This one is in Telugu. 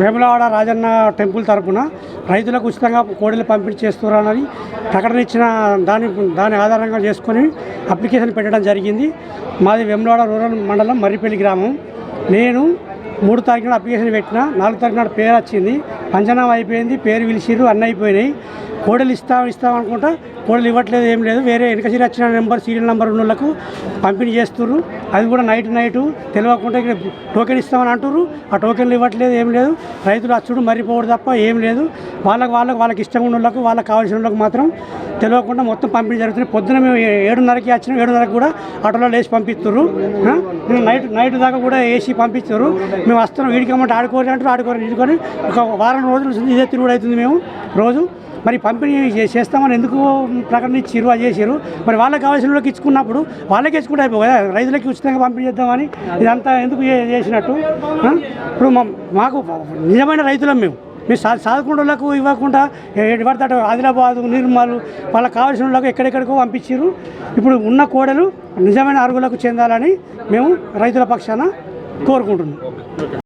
వేములవాడ రాజన్న టెంపుల్ తరపున రైతులకు ఉచితంగా కోడలు పంపిణీ చేస్తున్నారని ప్రకటన ఇచ్చిన దాని దాని ఆధారంగా చేసుకొని అప్లికేషన్ పెట్టడం జరిగింది. మాది వేములవాడ రూరల్ మండలం మర్రిపల్లి గ్రామం. నేను మూడు తారీఖున అప్లికేషన్ పెట్టిన నాలుగు తారీఖు నాడు పేరు వచ్చింది. పంచనామా అయిపోయింది పేరు పిలిచిర్రు అన్నీ అయిపోయినాయి. కోడలు ఇస్తాం ఇస్తాం అనుకుంటా కోడలు ఇవ్వట్లేదు ఏం లేదు. వేరే వెనక సీరియల్ వచ్చిన నెంబర్ సీరియల్ నెంబర్ ఉన్న వాళ్ళకు పంపిణీ చేస్తుర్రు. అది కూడా నైట్ నైట్ తెలియకుండా ఇక్కడ టోకెన్ ఇస్తామని అంటుర్రు. ఆ టోకెన్లు ఇవ్వట్లేదు ఏం లేదు. రైతులు అచ్చుడు మర్రిపోవడం తప్ప ఏం లేదు. వాళ్ళకి వాళ్ళకి వాళ్ళకి ఇష్టం ఉన్న వాళ్ళకు వాళ్ళకి కావాల్సిన వాళ్ళకి మాత్రం తెలియకుండా మొత్తం పంపిణీ జరుగుతుంది. పొద్దున మేము ఏడున్నరకి వచ్చినాం ఏడున్నరకు కూడా ఆటోలో వేసి పంపిస్తుర్రు. నైట్ నైట్ దాకా కూడా వేసి పంపిస్తారు మేము వస్తున్నాం వీడికమ్మంటే ఆడుకోరు అంటారు ఆడుకోరు ఇడుకొని ఒక వారం రోజులు ఇదే తిరుగుడు అవుతుంది మేము రోజు. మరి పంపిణీ చేస్తామని ఎందుకు ప్రకటన అది చేసిర్రు. మరి వాళ్ళకి కావాల్సిన వాళ్ళకి ఇచ్చుకున్నప్పుడు వాళ్ళకి ఇచ్చుకుంటే అయిపోయి కదా. రైతులకి ఉచితంగా పంపిణీ చేద్దామని ఇదంతా ఎందుకు చేసినట్టు? ఇప్పుడు మా- మాకు నిజమైన రైతులం మేము. మీరు చా చదువుకున్న వాళ్ళకు ఇవ్వకుండా ఎడబడతాడు ఆదిలాబాదు ఆదిలాబాద్ నిర్మల్ వాళ్ళకి కావాల్సిన వాళ్ళకు ఎక్కడెక్కడికో పంపించారు ఇప్పుడు ఉన్న కోడలు నిజమైన అరుగులకు చెందాలని మేము రైతుల పక్షాన కోరుకుంటున్నాం.